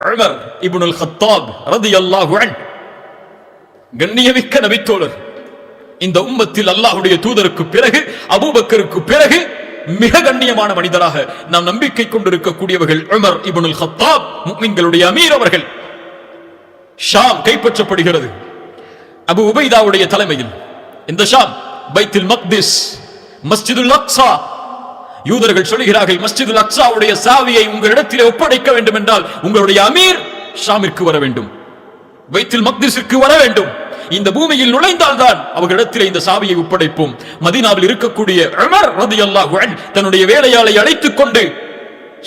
Umar Ibnul Khattab ரதியல்லாஹு அன்ஹு. கண்ணியமிக்க நபித்தோழர். இந்த உம்மத்தில் அல்லாஹுடைய தூதருக்கு பிறகு அபூபக்கருக்கு பிறகு மிக கண்ணியமான மனிதராக நாம் நம்பிக்கை கொண்டிருக்கக்கூடியவர்கள் உமர் இப்னுல் ஹத்தாப் முக்மின்களுடைய அமீர் அவர்கள். ஷாம் கைப்பற்றப்படுகிறது. அபு உபைதாவுடைய தலைமையில். இந்த ஷாம் பைத்தில் மக்திஸ் மஸ்ஜிதுல் அக்ஸா யூதர்கள் சொல்கிறார்கள் மஸ்ஜிதுல் அக்ஸாவுடைய சாவியை உங்களிடத்தில் ஒப்படைக்க வேண்டும் என்றால் உங்களுடைய அமீர் ஷாமிற்கு வர வேண்டும் வைத்தில் மக்திஸிற்கு வர வேண்டும். இந்த பூமியில் நுழைந்தால் தான் அவர்களிடத்தில் இந்த சாவியை ஒப்படைப்போம். மதீனாவில் இருக்கக்கூடிய உமர் ரலியல்லாஹு தன்னுடைய வேலையாளை அழைத்துக் கொண்டு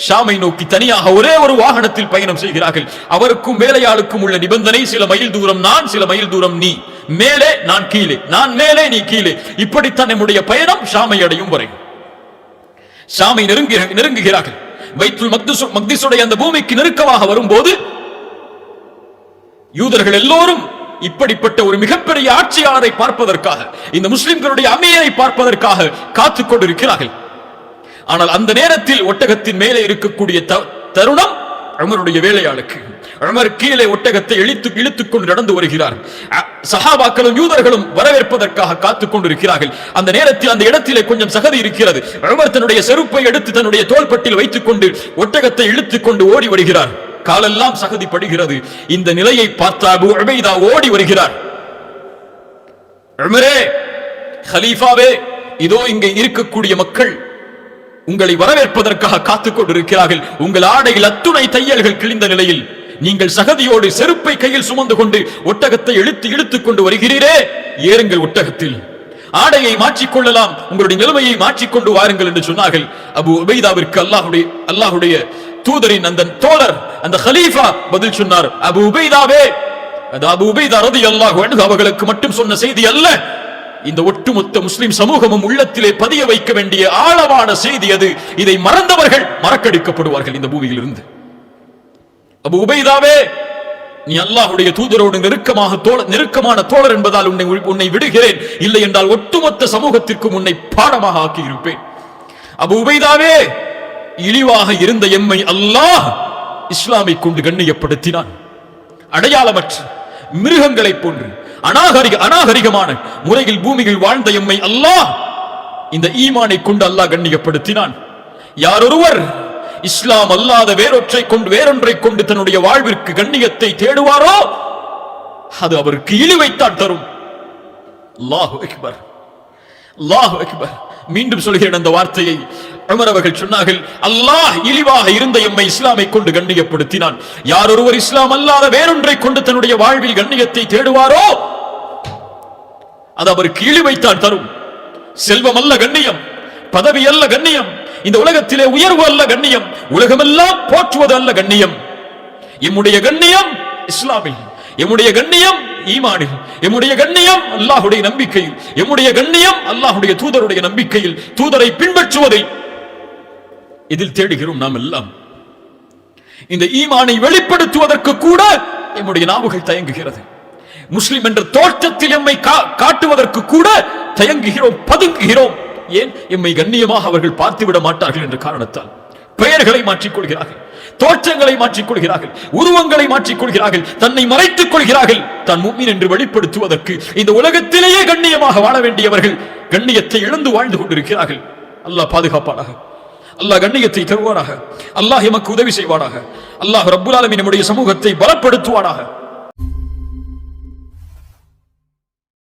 ஷாமை நோக்கி தனியாக ஒரே ஒரு வாகனத்தில் பயணம் செய்கிறார்கள். அவருக்கும் வேலையாளுக்கும் உள்ள நிபந்தனை சில மைல் தூரம் நான் சில மைல் தூரம் நீ. மேலே நான் கீழே நான் மேலே நீ கீழே. இப்படித்தான் நம்முடைய பயணம் ஷாமை அடையும் வரை. ஷாமை நெருங்கி நெருங்குகிறார்கள். வைத்துல் மக்திசு மக்திசுடைய அந்த பூமிக்கு நெருக்கமாக வரும்போது யூதர்கள் எல்லோரும் இப்படிப்பட்ட ஒரு மிகப்பெரிய ஆட்சியாளரை பார்ப்பதற்காக இந்த முஸ்லிம்களுடைய அமீரை பார்ப்பதற்காக காத்துக் கொண்டிருக்கிறார்கள். ஆனால் அந்த நேரத்தில் ஒட்டகத்தின் மேலே இருக்கக்கூடிய த- தருணம் அமருடைய வேலையாளுக்கு. உமர் கீழே ஒட்டகத்தை இழுத்து இழுத்துக் கொண்டு நடந்து வருகிறார். சஹாபாக்களும் யூதர்களும் வரவேற்பதற்காக காத்துக் கொண்டிருக்கிறார்கள். அந்த நேரத்தில் அந்த இடத்திலே கொஞ்சம் சகதி இருக்கிறது. உமர் தன்னுடைய செருப்பை எடுத்து தன்னுடைய தோள்பட்டில் வைத்துக் கொண்டு ஒட்டகத்தை இழுத்துக் கொண்டு ஓடி வருகிறார். காலெல்லாம் சகதி படுகிறது. இந்த நிலையை பார்த்த அபு உபைதா ஓடி வருகிறார். உமரே ஹலீஃபாவே இதோ இங்கே இருக்கக்கூடிய மக்கள் உங்களை வரவேற்பதற்காக காத்துக் கொண்டிருக்கிறார்கள். உங்கள் ஆடையில் அத்துணை தையல்கள் கிழிந்த நிலையில் நீங்கள் சகதியோடு செருப்பை கையில் சுமந்து கொண்டு ஒட்டகத்தை இழுத்து இழுத்துக் கொண்டு வருகிறீரே? ஏறுங்கள் ஒட்டகத்தில். ஆடையை மாற்றிக்கொள்ளலாம். உங்களுடைய நிலைமையை மாற்றிக்கொண்டு வாருங்கள் என்று சொன்னார்கள். அபு உபைதாவிற்கு அல்லாஹுடைய அல்லாஹுடைய தூதரின் அந்த தோழர் அந்த ஹலீஃபா பதில் சொன்னார். அபு உபைதாவே அது அபு உபைதா ரலியல்லாஹு அல்லாஹ் அவர்களுக்கு மட்டும் சொன்ன செய்தி அல்ல. இந்த ஒட்டுமொத்த முஸ்லிம் சமூகமும் உள்ளத்திலே பதிய வைக்க வேண்டிய ஆழமான செய்தி அது. இதை மறந்தவர்கள் மறக்கடிக்கப்படுவார்கள் இந்த பூமியில் இருந்து அபு உபைதாவே நீ அல்லாஹுடைய தூதரோடு நெருக்கமாக தோழ நெருக்கமான தோழர் என்பதால் உன்னை உன்னை விடுகிறேன். இல்லை என்றால் ஒட்டுமொத்த சமூகத்திற்கும் உன்னை பாடமாக ஆக்கியிருப்பேன். அபு உபைதாவே இழிவாக இருந்த எம்மை அல்லாஹ் இஸ்லாமை கொண்டு கண்ணியப்படுத்தினான். அடையாளமற்ற மிருகங்களைப் போன்று அநாகரிக அநாகரிகமான முறையில் பூமியில் வாழ்ந்த எம்மை அல்லாஹ் இந்த ஈமானை கொண்டு அல்லாஹ் கண்ணியப்படுத்தினான். யாரொருவர் இஸ்லாம் அல்லாத வேறொற்றை கொண்டு வேறொன்றை கொண்டு தன்னுடைய வாழ்விற்கு கண்ணியத்தை தேடுவாரோ? அது அவருக்கு இழிவைத்தான் தரும். லாஹு அக்பர். லாஹு அக்பர். மீண்டும் சொல்கிறேன் அந்த வார்த்தையை. உமர் அவர்கள் சொன்னார்கள் அல்லாஹ் இழிவாக இருந்த எம்மை இஸ்லாமை கொண்டு கண்ணியப்படுத்தினான். யார் ஒருவர் இஸ்லாம் அல்லாத வேறொன்றை கொண்டு தன்னுடைய வாழ்வில் கண்ணியத்தை தேடுவாரோ? அது அவருக்கு இழிவைத்தான் தரும். செல்வம் அல்ல கண்ணியம் பதவி அல்ல கண்ணியம் இந்த உலகத்திலே உயர்வு அல்ல கண்ணியம். உலகமெல்லாம் போற்றுவது அல்ல கண்ணியம். எம்முடைய கண்ணியம் இஸ்லாமில் எம்முடைய கண்ணியம் ஈமானில் எம்முடைய கண்ணியம் அல்லாஹுடைய நம்பிக்கையில் எம்முடைய கண்ணியம் அல்லாஹுடைய தூதருடைய நம்பிக்கையில் தூதரை பின்பற்றுவதை இதில் தேடுகிறோம் நாம் எல்லாம். இந்த ஈமானை வெளிப்படுத்துவதற்கு கூட எம்முடைய நாவுகள் தயங்குகிறது. முஸ்லிம் என்ற தோற்றத்தில் எம்மை கா- காட்டுவதற்கு கூட தயங்குகிறோம் பதுங்குகிறோம். ஏன்? எம்மை கண்ணியமாக அவர்கள் பார்த்துவிட மாட்டார்கள் என்ற காரணத்தால். பெயர்களை மாற்றிக்கொள்கிறார்கள் தோற்றங்களை மாற்றிக்கொள்கிறார்கள் உருவங்களை மாற்றிக்கொள்கிறார்கள் தன்னை மறைத்துக் கொள்கிறார்கள். தான் முக்மீன் என்று வெளிப்படுத்துவதற்கு இந்த உலகத்திலேயே கண்ணியமாக வாழ வேண்டியவர்கள் கண்ணியத்தை இழந்து வாழ்ந்து கொண்டிருக்கிறார்கள். அல்லாஹ் பாதுகாப்பானாக. அல்லாஹ் கண்ணியத்தை தருவானாக. அல்லாஹ் எமக்கு உதவி செய்வானாக. அல்லாஹ் ரப்புல் ஆலமீன் நம்முடைய சமூகத்தை பலப்படுத்துவானாக.